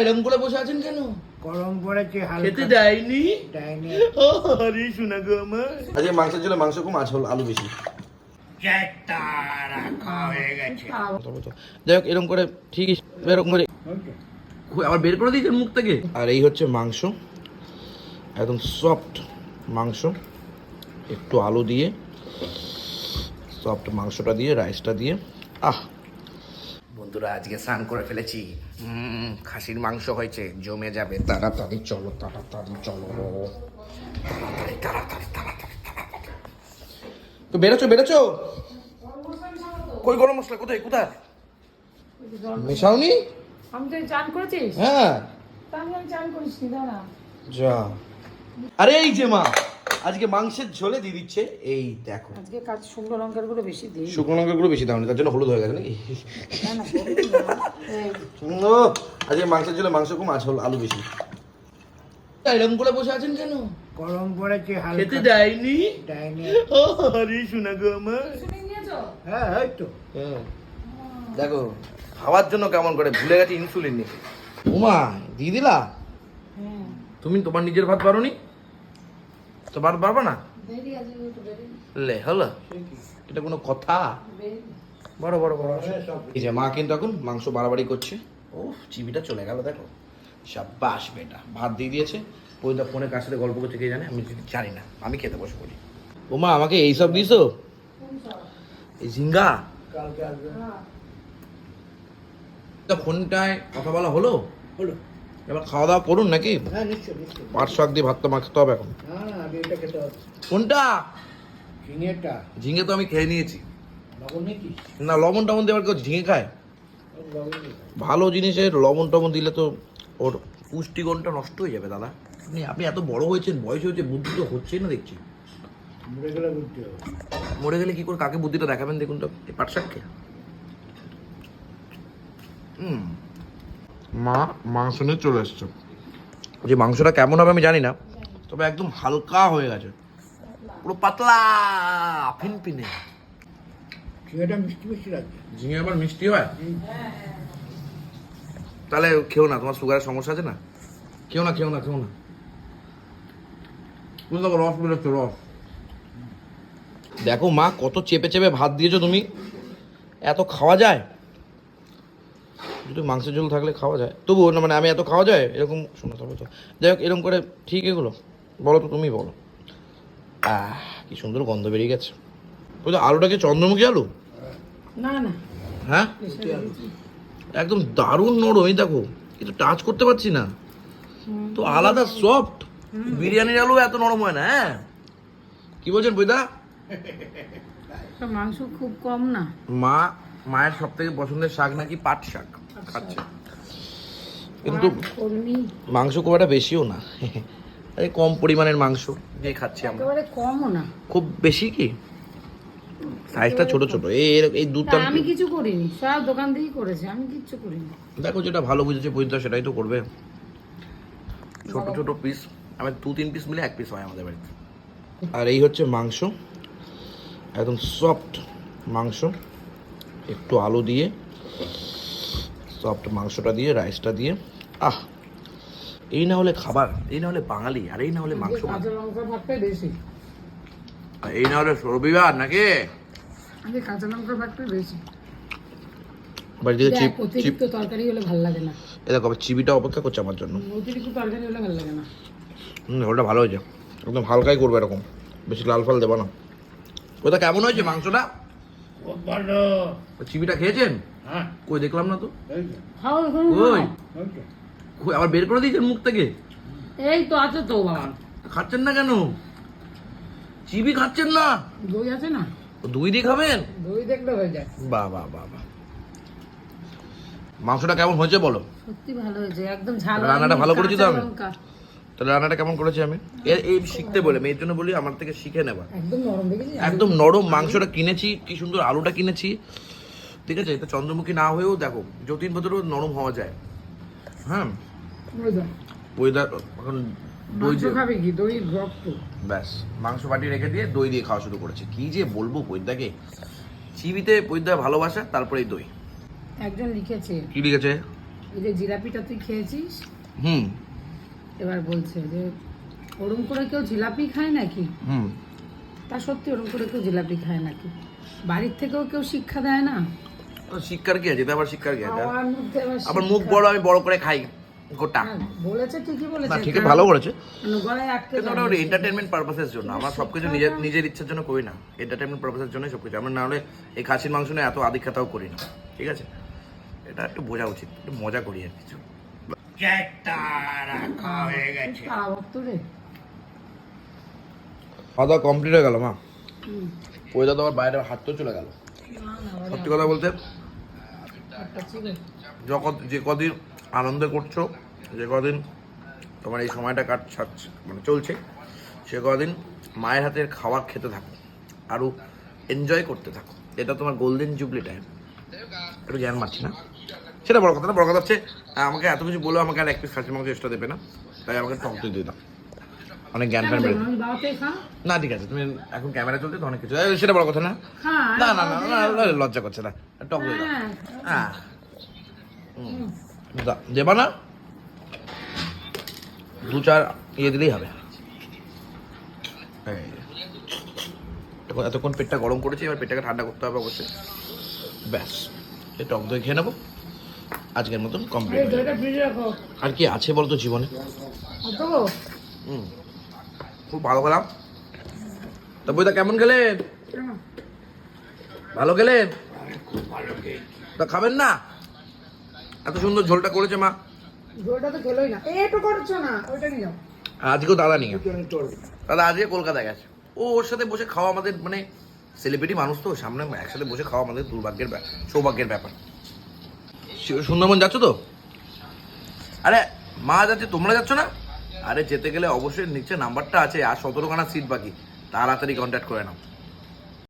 এরকম করে বসে আছেন কেন? গরম পড়েছে খেতে দেয়নি? ডাইনি ও, আরে শোনা গো আমার। আজকে মাংসের ঝোলে মাংস কম মাছ হল আলু বেশি। যাই হোক এরকম করে ঠিক এরকম করে। কই, আবার বের করে দিয়েছেন মুখ থেকে? আর এই হচ্ছে মাংস। একদম সফট মাংস। একটু আলু দিয়ে সফট মাংসটা দিয়ে রাইসটা দিয়ে। আহ বন্ধুরা আজকে স্নান করে ফেলেছি। খাসির মাংস হয়েছে জমে যাবে। তাড়াতাড়ি চলো তাড়াতাড়ি চলো। তাড়াতাড়ি তাড়াতাড়ি তাড়াতাড়ি তাড়াতাড়ি। তো বেরোছো বেরোছো কই গরম মশলা কোথায় কোথায়? মেশাওনি? আমি তো চান করেছিস হ্যাঁ। আমি চান করিস নি দাঁড়া। যা। আরে এই যে মা আজকে মাংসের ঝোলে দিয়ে দিচ্ছে। এই দেখো। আজকে কাজ শুকনো লঙ্কারগুলো বেশি দিই। শুকনো লঙ্কা গুলো বেশি দাও তার জন্য হলুদ হয়ে গেছে নাকি? না না বলবি ও, আজকে মাংসের ঝোলে মাংস কম মাছ হল আলু বেশি। এরকম করে বসে আছেন কেন? গরম পড়েছে খেতে হালকা দেয়নি। ও, আরে শোনা গো আমার? হ্যাঁ এই তো। হ্যাঁ। দেখো খাওয়ার জন্য কেমন করে ভুলে গেছে ইনসুলিন নিতে। উমা দিয়ে দিলা? হ্যাঁ তুমি তোমার নিজের ভাত পারো নি তো ভাত পারবা না? বেরি বেরি লে হলো? এটা কোনো কথা? বেরি বড় বড় বড়। এই যে মা কিন্তু এখন মাংস বাড়াবাড়ি করছে। ও চিবিটা চলে গেল দেখো। সাব্বাস বেটা ভাত দিয়ে দিয়েছে। ওই দা ফোনে কার সাথে গল্প করছে কে জানে আমি জানি না। আমি খেতে বসে পড়ি। ও মা আমাকে এইসব দিছো এই ঝিঙ্গা? তা ফোনটায় কথা বলা হলো? হলো। এবার খাওয়া দাওয়া করুন নাকি? হ্যাঁ পাট শাক দিয়ে ভাতটা মাখতে হবে এখন। কোনটা? ঝিঙে তো আমি খেয়ে নিয়েছি। না লবণ টবণ দেওয়ার কেউ ঝিঙে খায়? ভালো জিনিসের লবণ টবণ দিলে তো ওর পুষ্টিগুণটা নষ্ট হয়ে যাবে দাদা। আপনি আপনি এত বড় হয়েছেন বয়স হয়েছে বুদ্ধি তো হচ্ছেই না দেখছি। মরে গেলে হবে। মরে গেলে কি করে কাকে বুদ্ধিটা দেখাবেন দেখুন তো এই পাট হুম। মা মাংস নিয়ে চলে এসছে। যে মাংসটা কেমন হবে আমি জানি না তবে একদম হালকা হয়ে গেছে। পুরো পাতলা ফিনফিনে ঝিঙেটা মিষ্টি মিষ্টি লাগছে। ঝিঙে আবার মিষ্টি হয়? তাহলে খেও না তোমার সুগারের সমস্যা আছে না? খেও না খেও না খেও না। বুঝতে পারো রস বেরোচ্ছে রস। দেখো মা কত চেপে চেপে ভাত দিয়েছ তুমি। এত খাওয়া যায়? যদি মাংসের ঝোল থাকলে খাওয়া যায়। তবু না মানে আমি এত খাওয়া যায় এরকম শোনো তবে তো। যাই হোক এরকম করে ঠিক এগুলো। বলো তো তুমি বলো। আহ কি সুন্দর গন্ধ বেরিয়ে গেছে। ওই তো আলুটাকে চন্দ্রমুখী আলু? না না। হ্যাঁ? একদম দারুণ নরম এই দেখো। কিন্তু টাচ করতে পারছি না। তো আলাদা সফট বিরিয়ানির আলু এত নরম হয় না হ্যাঁ? কি বলছেন বৈদা মাংস খুব কম না। মা মায়ের সব থেকে পছন্দের শাক নাকি পাট শাক? খাচ্ছে কিন্তু মাংস খুব একটা বেশিও না। এই কম পরিমাণের মাংস। দিয়ে খাচ্ছি আমরা। কমও না। খুব বেশি কি? সাইজটা ছোট ছোট। এই এই দুধটা আমি কিছু করিনি। সব দোকান থেকেই করেছে। আমি কিচ্ছু করিনি। দেখো যেটা ভালো বুঝেছে পরিতা সেটাই তো করবে। ছোট ছোট পিস আমি দু তিন পিস মিলে এক পিস হয় আমাদের বাড়িতে। আর এই হচ্ছে মাংস। একদম সফট মাংস। একটু আলু দিয়ে। সফট মাংসটা দিয়ে রাইসটা দিয়ে। আহ এই না হলে খাবার এই না হলে বাঙালি আর এই না হলে মাংস বেশি। এই না হলে রবিবার নাকি? কাঁচা লঙ্কার ভাতটাই বেশি। বাড়ি থেকে চিপ চিপ অতিরিক্ত তরকারি হলে ভালো লাগে না। এ দেখো চিবিটা অপেক্ষা করছে আমার জন্য। অতিরিক্ত তরকারি হলে ভালো লাগে না। হুম ওটা ভালো হয়েছে। একদম হালকাই করবে এরকম। বেশি লাল ফাল দেবো না। ওটা কেমন হয়েছে মাংসটা? ভালো। চিবিটা খেয়েছেন? হ্যাঁ। কই দেখলাম না তো? কই? কই আবার বের করে দিয়েছেন মুখ থেকে? এই তো আছে তো বাবা। খাচ্ছেন না কেন? চিবি খাচ্ছেন না? দই আছে না? দুই দিয়ে খাবেন? দই দেখলে হয়ে যায়। বাহ বাহ বাহ বাহ মাংসটা কেমন হয়েছে বলো? সত্যি ভালো হয়েছে একদম ঝাল রান্নাটা ভালো করেছি তো আমি? তাহলে রান্নাটা কেমন করেছি আমি? এর এই শিখতে বলে মেয়ের জন্য বলি আমার থেকে শিখে নেবা। একদম নরম একদম নরম মাংসটা কিনেছি কি সুন্দর আলুটা কিনেছি। ঠিক আছে এটা চন্দ্রমুখী না হয়েও দেখো যতীন ভদ্র নরম হওয়া যায়। হ্যাঁ। ওয়েদার এখন দই খাবে কি? দই রক্ত। ব্যাস মাংস বাটি রেখে দিয়ে দই দিয়ে খাওয়া শুরু করেছে। কি যে বলব পৈদাকে চিবিতে পৈদা ভালোবাসা তারপরে এই দই। একজন লিখেছে কি লিখেছে? এই যে জিলাপিটা তুই খেয়েছিস? হুম। এবার বলছে যে ওরম করে কেউ জিলাপি খায় নাকি? হুম। তা সত্যি ওরম করে কেউ জিলাপি খায় নাকি? বাড়ির থেকেও কেউ শিক্ষা দেয় না? শিক্ষার কি আছে? আবার শিক্ষার কি আছে? আবার মুখ বড় আমি বড় করে খাই গোটা। হ্যাঁ, বলেছে ঠিকই বলেছে না ঠিক ভালো করেছে। গলায় আটকে কিন্তু ওটা যাবে। এন্টারটেনমেন্ট পারপাসের জন্য। আমার সবকিছু নিজের নিজের ইচ্ছার জন্য করি না। এন্টারটেনমেন্ট পারপাসের জন্যই সবকিছু। আমরা না হলে এই খাসির মাংস নিয়ে এত আদিক্ষাতাও করি না। ঠিক আছে? এটা একটু বোঝা উচিত। একটু মজা করি আর কিছু। খাওয়া দাওয়া কমপ্লিট হয়ে গেল মা? হুম। তো আবার বাইরে হাত তো চলে গেল। ওরে সত্যি কথা বলতে যে কদিন আনন্দ করছ, যে কদিন তোমার এই সময়টা কাট মানে চলছে, সে কদিন মায়ের হাতের খাবার খেতে থাকো, আরও এনজয় করতে থাকো। এটা তোমার গোল্ডেন জুবলি টাইম একটু জ্ঞান মারছি না? সেটা বড় কথা না, বড় কথা হচ্ছে, আমাকে এত কিছু বলেও আমাকে আর এক পিস খাসির মাংস এক্সট্রা দেবে না, তাই আমাকে টক দিয়ে দাও। অনেক জ্ঞান ফ্যান খা না ঠিক আছে তুমি এখন ক্যামেরা চলছে তো অনেক কিছু। সেটা বড় কথা না। খা না না না না, লজ্জা করছে না। টক দাও। হ্যাঁ হ্যাঁ। দা- দেবা না। দু চার ইয়ে দিলেই হবে। এতক্ষণ পেটটা গরম করেছি এবার পেটটাকে ঠান্ডা করতে হবে অবশ্যই। ব্যাস এই টক দই খেয়ে নেব। আজকের মতন কমপ্লিট আর কি আছে বলতো জীবনে? হুম। খুব ভালো খেলাম। তা বইটা কেমন খেলেন ভালো খেয়েছি তা খাবেন না? এত সুন্দর ঝোলটা করেছে মা। দইটা তো খেলোই না। একটু করছ না ওইটা নিয়ে যাও। আজকেও দাদা নিয়ে দাদা আজকে কলকাতায় গেছে। ও ওর সাথে বসে খাওয়া আমাদের মানে সেলিব্রিটি মানুষ তো সামনে একসাথে বসে খাওয়া আমাদের দুর্ভাগ্যের সৌভাগ্যের ব্যাপার। সুন্দরবন যাচ্ছ তো? আরে মা যাচ্ছে তোমরা যাচ্ছ না? আরে যেতে গেলে অবশ্যই নিচে নাম্বারটা আছে আর সতেরোখানা সিট বাকি। তাড়াতাড়ি কন্ট্যাক্ট করে নাও।